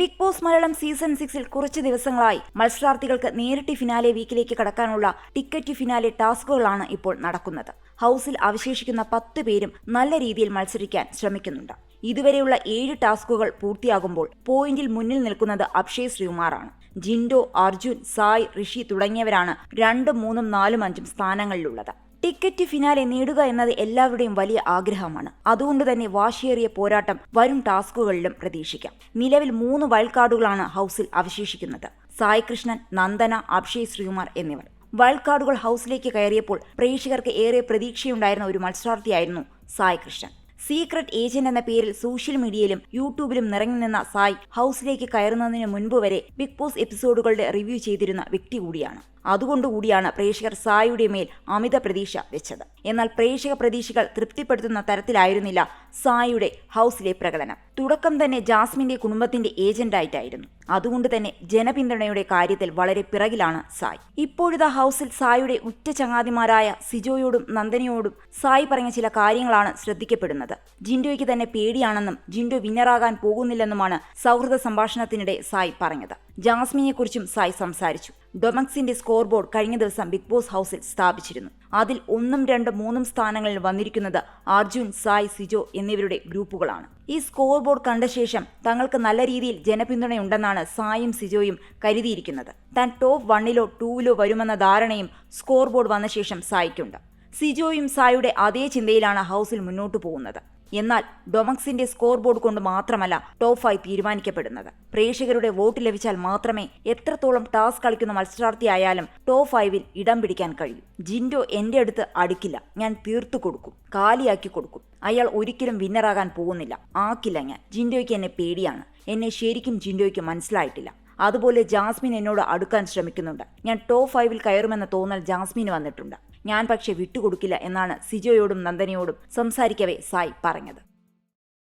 Big boss Malayalam season സിക്സിൽ കുറച്ച് ദിവസങ്ങളായി മത്സരാർത്ഥികൾക്ക് നേരിട്ട് ഫിനാലെ വീക്കിലേക്ക് കടക്കാനുള്ള ടിക്കറ്റ് ഫിനാലെ ടാസ്കുകളാണ് ഇപ്പോൾ നടക്കുന്നത്. ഹൗസിൽ അവശേഷിക്കുന്ന പത്ത് പേരും നല്ല രീതിയിൽ മത്സരിക്കാൻ ശ്രമിക്കുന്നുണ്ട്. ഇതുവരെയുള്ള ഏഴ് ടാസ്കുകൾ പൂർത്തിയാകുമ്പോൾ പോയിന്റിൽ മുന്നിൽ നിൽക്കുന്നത് അക്ഷയ് ശ്രീകുമാറാണ്. ജിൻഡോ അർജുൻ സായ് ഋഷി തുടങ്ങിയവരാണ് രണ്ടും മൂന്നും നാലും അഞ്ചും സ്ഥാനങ്ങളിലുള്ളത്. ടിക്കറ്റ് ഫിനാലെ നേടുക എന്നത് എല്ലാവരുടെയും വലിയ ആഗ്രഹമാണ്. അതുകൊണ്ട് തന്നെ വാശിയേറിയ പോരാട്ടം വരും ടാസ്കുകളിലും പ്രതീക്ഷിക്കാം. നിലവിൽ മൂന്ന് വൈൽഡ് കാർഡുകളാണ് ഹൗസിൽ അവശേഷിക്കുന്നത്. സായികൃഷ്ണൻ നന്ദന അഭിഷേക് ശ്രീകുമാർ എന്നിവർ. വൈൽഡ് കാർഡുകൾ ഹൗസിലേക്ക് കയറിയപ്പോൾ പ്രേക്ഷകർക്ക് ഏറെ പ്രതീക്ഷയുണ്ടായിരുന്ന ഒരു മത്സരാർത്ഥിയായിരുന്നു സായികൃഷ്ണൻ. സീക്രട്ട് ഏജന്റ് എന്ന പേരിൽ സോഷ്യൽ മീഡിയയിലും യൂട്യൂബിലും നിറഞ്ഞു നിന്ന സായ് ഹൗസിലേക്ക് കയറുന്നതിന് മുൻപ് വരെ ബിഗ് ബോസ് എപ്പിസോഡുകളുടെ റിവ്യൂ ചെയ്തിരുന്ന വ്യക്തി കൂടിയാണ്. അതുകൊണ്ടുകൂടിയാണ് പ്രേക്ഷകർ സായിയുടെ മേൽ അമിത പ്രതീക്ഷ വെച്ചത്. എന്നാൽ പ്രേക്ഷക പ്രതീക്ഷകൾ തൃപ്തിപ്പെടുത്തുന്ന തരത്തിലായിരുന്നില്ല സായിയുടെ ഹൗസിലെ പ്രകടനം. തുടക്കം തന്നെ ജാസ്മിന്റെ കുടുംബത്തിന്റെ ഏജന്റായിട്ടായിരുന്നു. അതുകൊണ്ട് തന്നെ ജനപിന്തുണയുടെ കാര്യത്തിൽ വളരെ പിറകിലാണ് സായി. ഇപ്പോഴത്തെ ഹൗസിൽ സായിയുടെ ഉറ്റ ചങ്ങാതിമാരായ സിജോയോടും നന്ദനയോടും സായി പറഞ്ഞ ചില കാര്യങ്ങളാണ് ശ്രദ്ധിക്കപ്പെടുന്നത്. ജിൻഡോയ്ക്ക് തന്നെ പേടിയാണെന്നും ജിൻഡോ വിന്നറാകാൻ പോകുന്നില്ലെന്നുമാണ് സൗഹൃദ സംഭാഷണത്തിനിടെ സായ് പറഞ്ഞത്. ജാസ്മിനെക്കുറിച്ചും സായ് സംസാരിച്ചു. ഡൊമക്സിന്റെ സ്കോർ ബോർഡ് കഴിഞ്ഞ ദിവസം ബിഗ് ബോസ് ഹൗസിൽ സ്ഥാപിച്ചിരുന്നു. അതിൽ ഒന്നും രണ്ടും മൂന്നും സ്ഥാനങ്ങളിൽ വന്നിരിക്കുന്നത് അർജുൻ സായ് സിജോ എന്നിവരുടെ ഗ്രൂപ്പുകളാണ്. ഈ സ്കോർ ബോർഡ് കണ്ട ശേഷം തങ്ങൾക്ക് നല്ല രീതിയിൽ ജനപിന്തുണയുണ്ടെന്നാണ് സായും സിജോയും കരുതിയിരിക്കുന്നത്. താൻ ടോപ്പ് വണ്ണിലോ ടൂവിലോ വരുമെന്ന ധാരണയും സ്കോർ ബോർഡ് വന്ന ശേഷം സായിക്കുണ്ട്. സിജോയും സായുടെ അതേ ചിന്തയിലാണ് ഹൗസിൽ മുന്നോട്ടു പോകുന്നത്. എന്നാൽ ഡൊമക്സിന്റെ സ്കോർ ബോർഡ് കൊണ്ട് മാത്രമല്ല ടോപ്പ് ഫൈവ് തീരുമാനിക്കപ്പെടുന്നത്. പ്രേക്ഷകരുടെ വോട്ട് ലഭിച്ചാൽ മാത്രമേ എത്രത്തോളം ടാസ്ക് കളിക്കുന്ന മത്സരാർത്ഥിയായാലും ടോപ്പ് ഫൈവിൽ ഇടം പിടിക്കാൻ കഴിയൂ. ജിൻഡോ എന്റെ അടുത്ത് അടുക്കില്ല. ഞാൻ തീർത്തു കൊടുക്കും. കാലിയാക്കി കൊടുക്കും. അയാൾ ഒരിക്കലും വിന്നറാകാൻ പോകുന്നില്ല. ആക്കില്ല ഞാൻ. ജിൻഡോയ്ക്ക് എന്നെ പേടിയാണ്. എന്നെ ശരിക്കും ജിൻഡോയ്ക്ക് മനസ്സിലായിട്ടില്ല. അതുപോലെ ജാസ്മിൻ എന്നോട് അടുക്കാൻ ശ്രമിക്കുന്നുണ്ട്. ഞാൻ ടോപ്പ് ഫൈവിൽ കയറുമെന്ന തോന്നൽ ജാസ്മിന് വന്നിട്ടുണ്ട്. ഞാൻ പക്ഷെ വിട്ടുകൊടുക്കില്ല എന്നാണ് സിജോയോടും നന്ദനയോടും സംസാരിക്കവേ സായ് പറഞ്ഞത്.